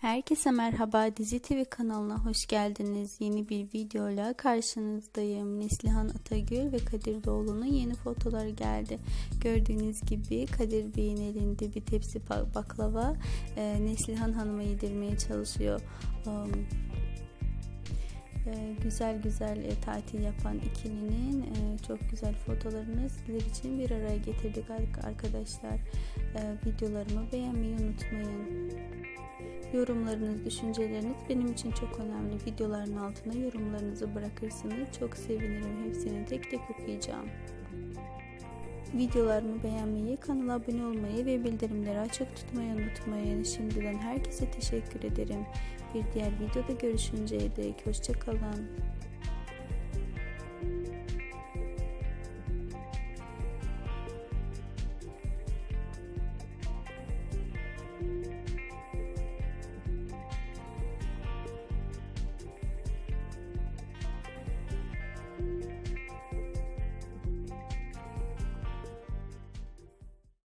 Herkese merhaba Dizi TV kanalına hoş geldiniz. Yeni bir videoyla karşınızdayım. Neslihan Atagül ve Kadir Doğulu'nun yeni fotoları geldi. Gördüğünüz gibi Kadir Bey'in elinde bir tepsi ba- baklava e, Neslihan Hanım'a yedirmeye çalışıyor. Um, e, güzel güzel e, tatil yapan ikilinin çok güzel fotolarını sizler için bir araya getirdik ar- arkadaşlar. Videolarımı beğenmeyi unutmayın. Yorumlarınız, düşünceleriniz benim için çok önemli. Videoların altına yorumlarınızı bırakırsanız çok sevinirim. Hepsini tek tek okuyacağım. Videolarımı beğenmeyi, kanala abone olmayı ve bildirimleri açık tutmayı unutmayın. Şimdiden herkese teşekkür ederim. Bir diğer videoda görüşünceye dek hoşçakalın.